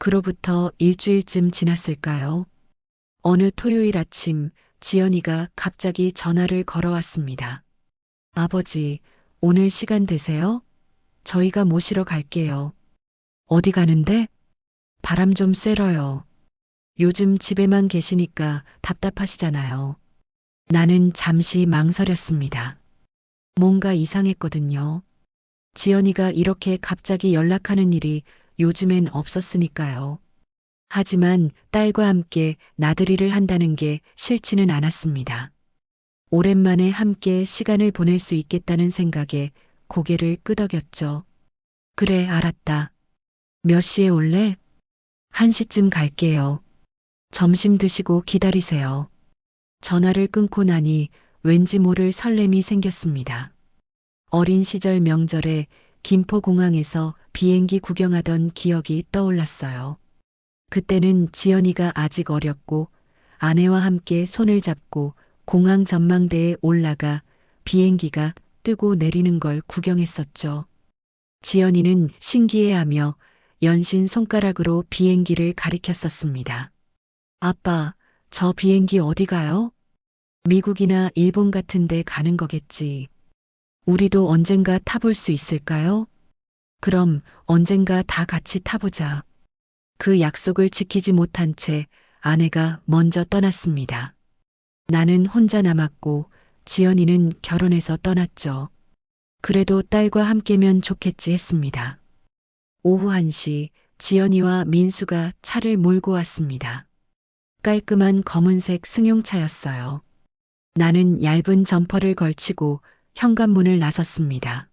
그로부터 일주일쯤 지났을까요? 어느 토요일 아침 지연이가 갑자기 전화를 걸어왔습니다. 아버지, 오늘 시간 되세요? 저희가 모시러 갈게요. 어디 가는데? 바람 좀 쐬러요. 요즘 집에만 계시니까 답답하시잖아요. 나는 잠시 망설였습니다. 뭔가 이상했거든요. 지연이가 이렇게 갑자기 연락하는 일이 요즘엔 없었으니까요. 하지만 딸과 함께 나들이를 한다는 게 싫지는 않았습니다. 오랜만에 함께 시간을 보낼 수 있겠다는 생각에 고개를 끄덕였죠. 그래, 알았다. 몇 시에 올래? 한 시쯤 갈게요. 점심 드시고 기다리세요. 전화를 끊고 나니 왠지 모를 설렘이 생겼습니다. 어린 시절 명절에 김포공항에서 비행기 구경하던 기억이 떠올랐어요. 그때는 지연이가 아직 어렸고 아내와 함께 손을 잡고 공항 전망대에 올라가 비행기가 뜨고 내리는 걸 구경했었죠. 지연이는 신기해하며 연신 손가락으로 비행기를 가리켰었습니다. 아빠, 저 비행기 어디 가요? 미국이나 일본 같은 데 가는 거겠지. 우리도 언젠가 타볼 수 있을까요? 그럼 언젠가 다 같이 타보자. 그 약속을 지키지 못한 채 아내가 먼저 떠났습니다. 나는 혼자 남았고 지연이는 결혼해서 떠났죠. 그래도 딸과 함께면 좋겠지 했습니다. 오후 1시 지연이와 민수가 차를 몰고 왔습니다. 깔끔한 검은색 승용차였어요. 나는 얇은 점퍼를 걸치고 현관문을 나섰습니다.